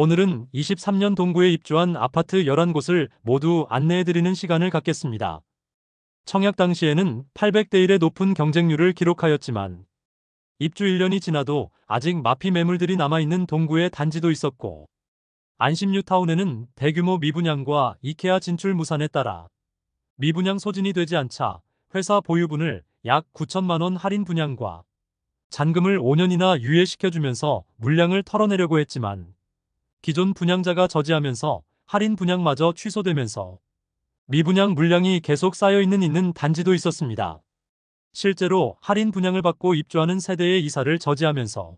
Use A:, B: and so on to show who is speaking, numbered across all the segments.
A: 오늘은 23년 동구에 입주한 아파트 11곳을 모두 안내해드리는 시간을 갖겠습니다. 청약 당시에는 800대 1의 높은 경쟁률을 기록하였지만 입주 1년이 지나도 아직 마피 매물들이 남아있는 동구의 단지도 있었고 안심뉴타운에는 대규모 미분양과 이케아 진출 무산에 따라 미분양 소진이 되지 않자 회사 보유분을 약 9천만 원 할인 분양과 잔금을 5년이나 유예시켜주면서 물량을 털어내려고 했지만 기존 분양자가 저지하면서 할인 분양마저 취소되면서 미분양 물량이 계속 쌓여있는 있는 단지도 있었습니다. 실제로 할인 분양을 받고 입주하는 세대의 이사를 저지하면서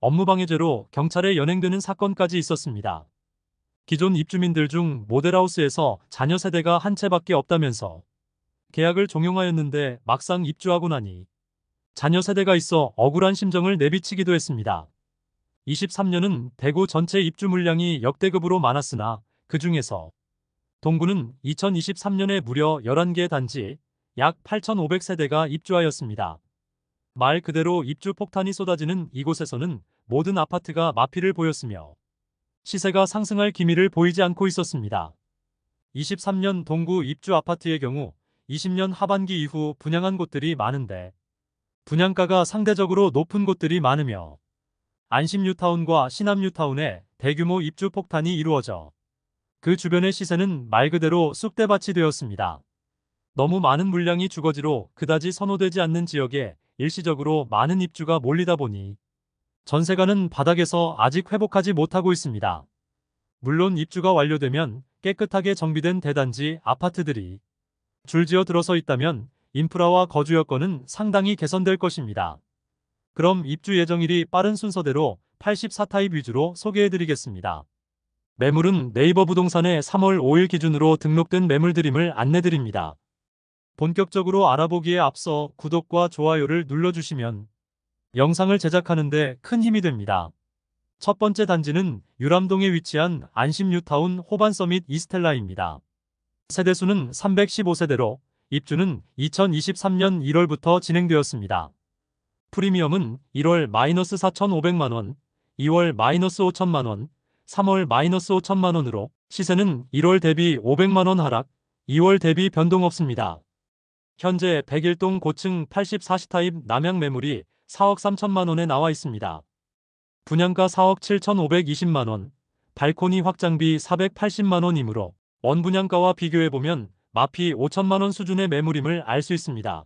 A: 업무방해죄로 경찰에 연행되는 사건까지 있었습니다. 기존 입주민들 중 모델하우스에서 자녀 세대가 한 채밖에 없다면서 계약을 종용하였는데 막상 입주하고 나니 자녀 세대가 있어 억울한 심정을 내비치기도 했습니다. 23년은 대구 전체 입주 물량이 역대급으로 많았으나 그 중에서 동구는 2023년에 무려 11개 단지 약 8,500세대가 입주하였습니다. 말 그대로 입주 폭탄이 쏟아지는 이곳에서는 모든 아파트가 마피를 보였으며 시세가 상승할 기미를 보이지 않고 있었습니다. 23년 동구 입주 아파트의 경우 20년 하반기 이후 분양한 곳들이 많은데 분양가가 상대적으로 높은 곳들이 많으며 안심뉴타운과 신암뉴타운에 대규모 입주 폭탄이 이루어져 그 주변의 시세는 말 그대로 쑥대밭이 되었습니다. 너무 많은 물량이 주거지로 그다지 선호되지 않는 지역에 일시적으로 많은 입주가 몰리다 보니 전세가는 바닥에서 아직 회복하지 못하고 있습니다. 물론 입주가 완료되면 깨끗하게 정비된 대단지 아파트들이 줄지어 들어서 있다면 인프라와 거주 여건은 상당히 개선될 것입니다. 그럼 입주 예정일이 빠른 순서대로 84타입 위주로 소개해드리겠습니다. 매물은 네이버 부동산에 3월 5일 기준으로 등록된 매물드림을 안내드립니다. 본격적으로 알아보기에 앞서 구독과 좋아요를 눌러주시면 영상을 제작하는데 큰 힘이 됩니다. 첫 번째 단지는 유람동에 위치한 안심뉴타운 호반서밋 이스텔라입니다. 세대수는 315세대로 입주는 2023년 1월부터 진행되었습니다. 프리미엄은 1월 마이너스 4,500만원, 2월 마이너스 5천만원, 3월 마이너스 5천만원으로 시세는 1월 대비 500만원 하락, 2월 대비 변동 없습니다. 현재 101동 고층 84시 타입 남양 매물이 4억 3천만원에 나와 있습니다. 분양가 4억 7,520만원, 발코니 확장비 480만원이므로 원분양가와 비교해보면 마피 5천만원 수준의 매물임을 알 수 있습니다.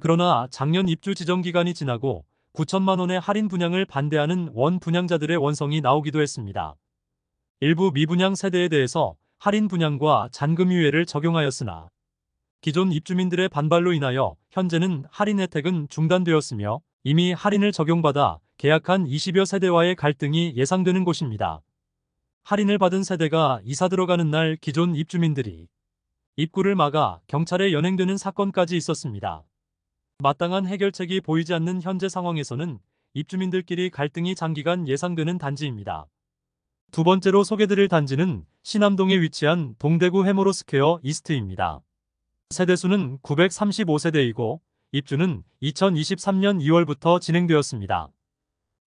A: 그러나 작년 입주 지정 기간이 지나고 9천만 원의 할인 분양을 반대하는 원 분양자들의 원성이 나오기도 했습니다. 일부 미분양 세대에 대해서 할인 분양과 잔금 유예를 적용하였으나 기존 입주민들의 반발로 인하여 현재는 할인 혜택은 중단되었으며 이미 할인을 적용받아 계약한 20여 세대와의 갈등이 예상되는 곳입니다. 할인을 받은 세대가 이사 들어가는 날 기존 입주민들이 입구를 막아 경찰에 연행되는 사건까지 있었습니다. 마땅한 해결책이 보이지 않는 현재 상황에서는 입주민들끼리 갈등이 장기간 예상되는 단지입니다. 두 번째로 소개드릴 단지는 신암동에 위치한 동대구 해모로스퀘어 이스트입니다. 세대수는 935세대이고 입주는 2023년 2월부터 진행되었습니다.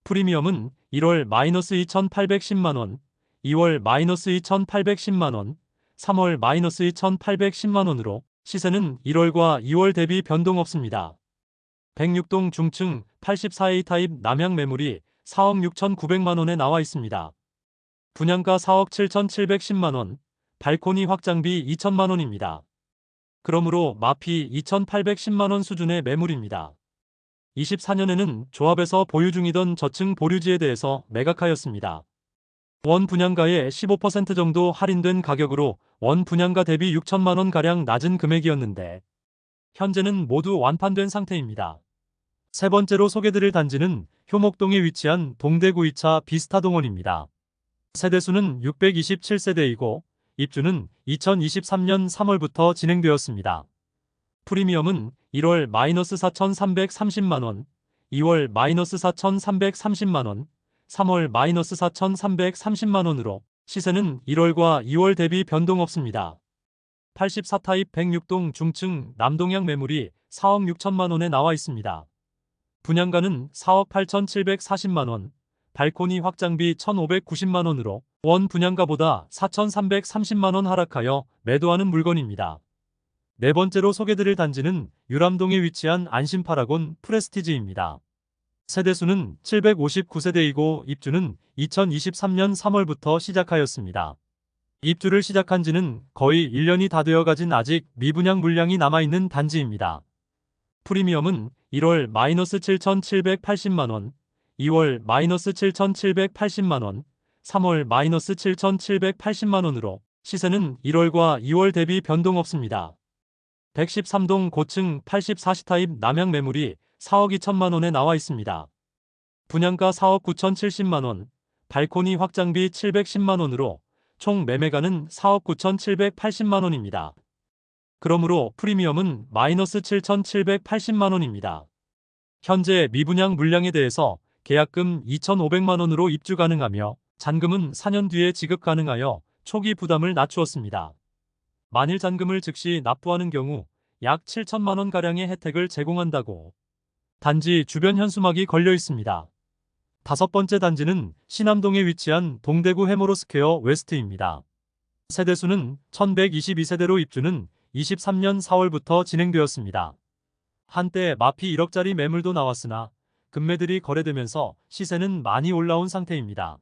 A: 프리미엄은 1월 마이너스 2,810만원, 2월 마이너스 2,810만원, 3월 마이너스 2,810만원으로 시세는 1월과 2월 대비 변동 없습니다. 106동 중층 84A 타입 남양 매물이 4억 6,900만원에 나와 있습니다. 분양가 4억 7,710만원, 발코니 확장비 2천만원입니다. 그러므로 마피 2,810만원 수준의 매물입니다. 24년에는 조합에서 보유 중이던 저층 보류지에 대해서 매각하였습니다. 원 분양가의 15% 정도 할인된 가격으로 원 분양가 대비 6천만원 가량 낮은 금액이었는데 현재는 모두 완판된 상태입니다. 세 번째로 소개드릴 단지는 효목동에 위치한 동대구 2차 비스타동원입니다. 세대수는 627세대이고 입주는 2023년 3월부터 진행되었습니다. 프리미엄은 1월 마이너스 4,330만원, 2월 마이너스 4,330만원, 3월 마이너스 4,330만원으로 시세는 1월과 2월 대비 변동 없습니다. 84타입 106동 중층 남동향 매물이 4억 6천만원에 나와 있습니다. 분양가는 4억 8,740만원, 발코니 확장비 1,590만원으로 원 분양가보다 4,330만원 하락하여 매도하는 물건입니다. 네 번째로 소개드릴 단지는 유람동에 위치한 안심파라곤 프레스티지입니다. 세대수는 759세대이고 입주는 2023년 3월부터 시작하였습니다. 입주를 시작한 지는 거의 1년이 다 되어 가진 아직 미분양 물량이 남아있는 단지입니다. 프리미엄은 1월 마이너스 7,780만원, 2월 마이너스 7,780만원, 3월 마이너스 7,780만원으로 시세는 1월과 2월 대비 변동 없습니다. 113동 고층 84시 타입 남양 매물이 4억 2천만 원에 나와 있습니다. 분양가 4억 9천 70만 원, 발코니 확장비 710만 원으로 총 매매가는 4억 9천 780만 원입니다. 그러므로 프리미엄은 마이너스 7,780만 원입니다. 현재 미분양 물량에 대해서 계약금 2,500만 원으로 입주 가능하며 잔금은 4년 뒤에 지급 가능하여 초기 부담을 낮추었습니다. 만일 잔금을 즉시 납부하는 경우 약 7천만 원가량의 혜택을 제공한다고 단지 주변 현수막이 걸려 있습니다. 다섯 번째 단지는 신암동에 위치한 동대구 해모로스퀘어 웨스트입니다. 세대수는 1122세대로 입주는 23년 4월부터 진행되었습니다. 한때 마피 1억짜리 매물도 나왔으나 금매들이 거래되면서 시세는 많이 올라온 상태입니다.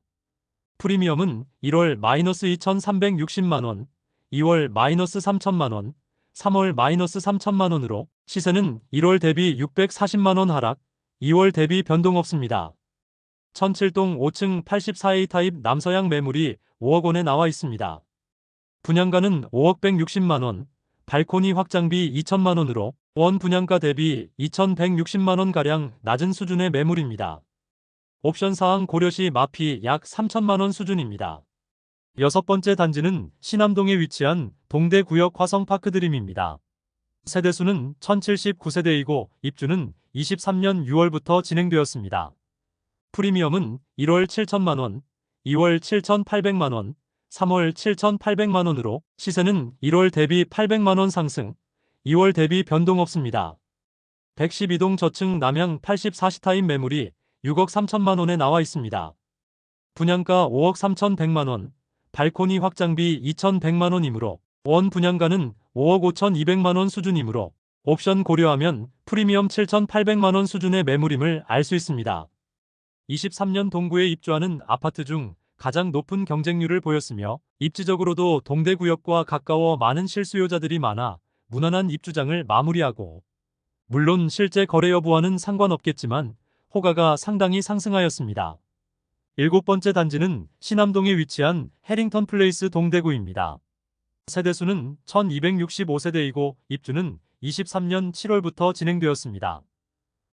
A: 프리미엄은 1월 마이너스 2,360만원, 2월 마이너스 3천만원, 3월 마이너스 3천만 원으로 시세는 1월 대비 640만 원 하락, 2월 대비 변동 없습니다. 1007동 5층 84A 타입 남서양 매물이 5억 원에 나와 있습니다. 분양가는 5억 160만 원, 발코니 확장비 2천만 원으로 원 분양가 대비 2,160만 원가량 낮은 수준의 매물입니다. 옵션 사항 고려시 마피 약 3천만 원 수준입니다. 여섯 번째 단지는 신암동에 위치한 동대구역 화성파크드림입니다. 세대수는 1079세대이고 입주는 23년 6월부터 진행되었습니다. 프리미엄은 1월 7천만원, 2월 7,800만원, 3월 7,800만원으로 시세는 1월 대비 800만원 상승, 2월 대비 변동 없습니다. 112동 저층 남양 84시 타임 매물이 6억 3천만원에 나와 있습니다. 분양가 5억 3,100만원, 발코니 확장비 2,100만원이므로 원 분양가는 5억 5,200만원 수준이므로 옵션 고려하면 프리미엄 7,800만원 수준의 매물임을 알 수 있습니다. 23년 동구에 입주하는 아파트 중 가장 높은 경쟁률을 보였으며 입지적으로도 동대구역과 가까워 많은 실수요자들이 많아 무난한 입주장을 마무리하고 물론 실제 거래 여부와는 상관없겠지만 호가가 상당히 상승하였습니다. 일곱 번째 단지는 신암동에 위치한 해링턴 플레이스 동대구입니다. 세대수는 1265세대이고 입주는 23년 7월부터 진행되었습니다.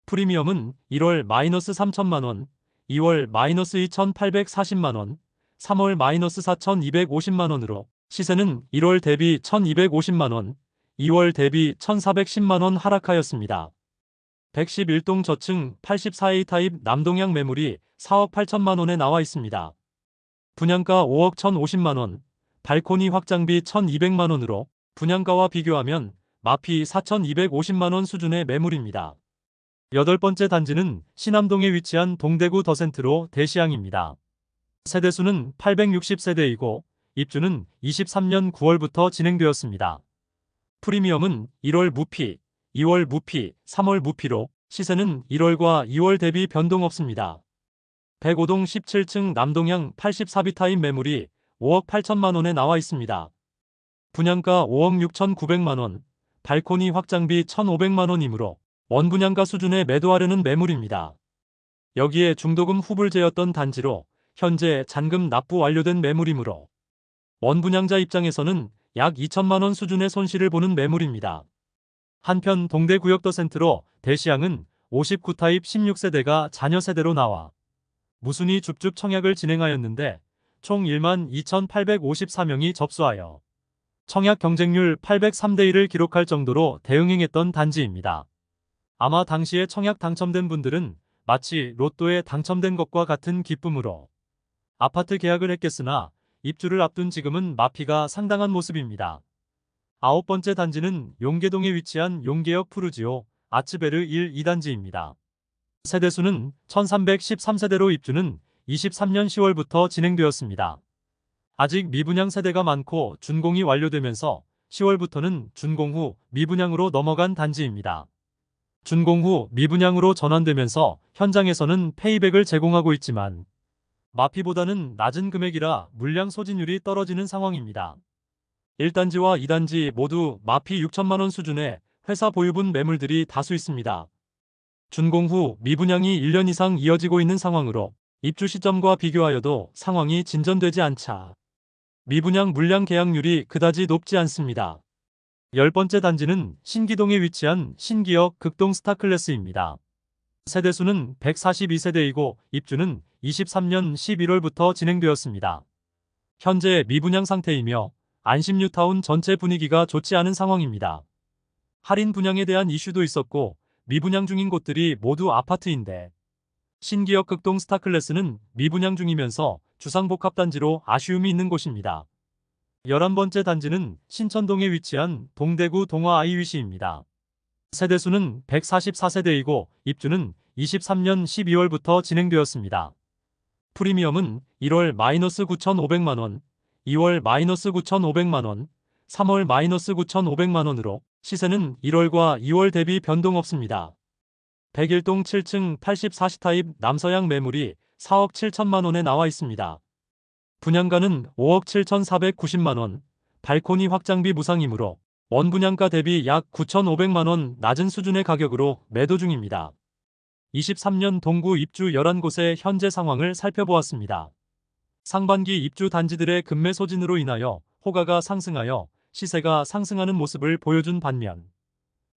A: 프리미엄은 1월 마이너스 3천만원, 2월 마이너스 2,840만원, 3월 마이너스 4,250만원으로 시세는 1월 대비 1,250만원, 2월 대비 1,410만원 하락하였습니다. 111동 저층 84A 타입 남동향 매물이 4억 8천만 원에 나와 있습니다. 분양가 5억 1,050만 원, 발코니 확장비 1,200만 원으로 분양가와 비교하면 마피 4,250만 원 수준의 매물입니다. 여덟 번째 단지는 신암동에 위치한 동대구 더센트로 대시양입니다. 세대수는 860세대이고 입주는 23년 9월부터 진행되었습니다. 프리미엄은 1월 무피, 2월 무피, 3월 무피로 시세는 1월과 2월 대비 변동 없습니다. 105동 17층 남동향 84비타임 매물이 5억 8천만 원에 나와 있습니다. 분양가 5억 6천9백만 원, 발코니 확장비 1,500만 원이므로 원분양가 수준에 매도하려는 매물입니다. 여기에 중도금 후불제였던 단지로 현재 잔금 납부 완료된 매물이므로 원분양자 입장에서는 약 2천만 원 수준의 손실을 보는 매물입니다. 한편 동대구역 더센트로 대시양은 59타입 16세대가 자녀 세대로 나와 무순위 줍줍 청약을 진행하였는데 총 1만 2,854명이 접수하여 청약 경쟁률 803대 1을 기록할 정도로 대응행했던 단지입니다. 아마 당시에 청약 당첨된 분들은 마치 로또에 당첨된 것과 같은 기쁨으로 아파트 계약을 했겠으나 입주를 앞둔 지금은 마피가 상당한 모습입니다. 아홉 번째 단지는 용계동에 위치한 용계역 푸르지오 아츠베르 1, 2단지입니다. 세대수는 1313세대로 입주는 23년 10월부터 진행되었습니다. 아직 미분양 세대가 많고 준공이 완료되면서 10월부터는 준공 후 미분양으로 넘어간 단지입니다. 준공 후 미분양으로 전환되면서 현장에서는 페이백을 제공하고 있지만 마피보다는 낮은 금액이라 물량 소진율이 떨어지는 상황입니다. 1단지와 2단지 모두 마피 6천만 원 수준의 회사 보유분 매물들이 다수 있습니다. 준공 후 미분양이 1년 이상 이어지고 있는 상황으로 입주 시점과 비교하여도 상황이 진전되지 않자 미분양 물량 계약률이 그다지 높지 않습니다. 열 번째 단지는 신기동에 위치한 신기역 극동 스타클래스입니다. 세대수는 142세대이고 입주는 23년 11월부터 진행되었습니다. 현재 미분양 상태이며 안심뉴타운 전체 분위기가 좋지 않은 상황입니다. 할인 분양에 대한 이슈도 있었고 미분양 중인 곳들이 모두 아파트인데 신기역 극동 스타클래스는 미분양 중이면서 주상복합단지로 아쉬움이 있는 곳입니다. 11번째 단지는 신천동에 위치한 동대구 동화 아이위시입니다. 세대수는 144세대이고 입주는 23년 12월부터 진행되었습니다. 프리미엄은 1월 마이너스 9,500만원, 2월 마이너스 9,500만원, 3월 마이너스 9,500만원으로 시세는 1월과 2월 대비 변동 없습니다. 101동 7층 84시 타입 남서양 매물이 4억 7천만 원에 나와 있습니다. 분양가는 5억 7,490만 원, 발코니 확장비 무상이므로 원 분양가 대비 약 9,500만 원 낮은 수준의 가격으로 매도 중입니다. 23년 동구 입주 11곳의 현재 상황을 살펴보았습니다. 상반기 입주 단지들의 급매 소진으로 인하여 호가가 상승하여 시세가 상승하는 모습을 보여준 반면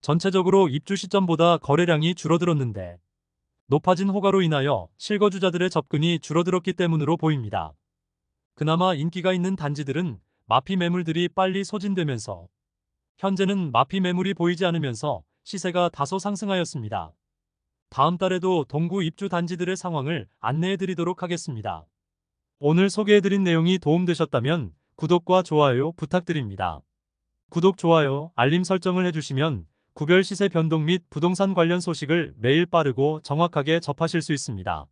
A: 전체적으로 입주 시점보다 거래량이 줄어들었는데 높아진 호가로 인하여 실거주자들의 접근이 줄어들었기 때문으로 보입니다. 그나마 인기가 있는 단지들은 마피 매물들이 빨리 소진되면서 현재는 마피 매물이 보이지 않으면서 시세가 다소 상승하였습니다. 다음 달에도 동구 입주 단지들의 상황을 안내해 드리도록 하겠습니다. 오늘 소개해드린 내용이 도움되셨다면 구독과 좋아요 부탁드립니다. 구독, 좋아요, 알림 설정을 해주시면 구별 시세 변동 및 부동산 관련 소식을 매일 빠르고 정확하게 접하실 수 있습니다.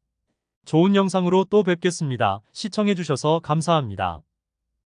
A: 좋은 영상으로 또 뵙겠습니다. 시청해주셔서 감사합니다.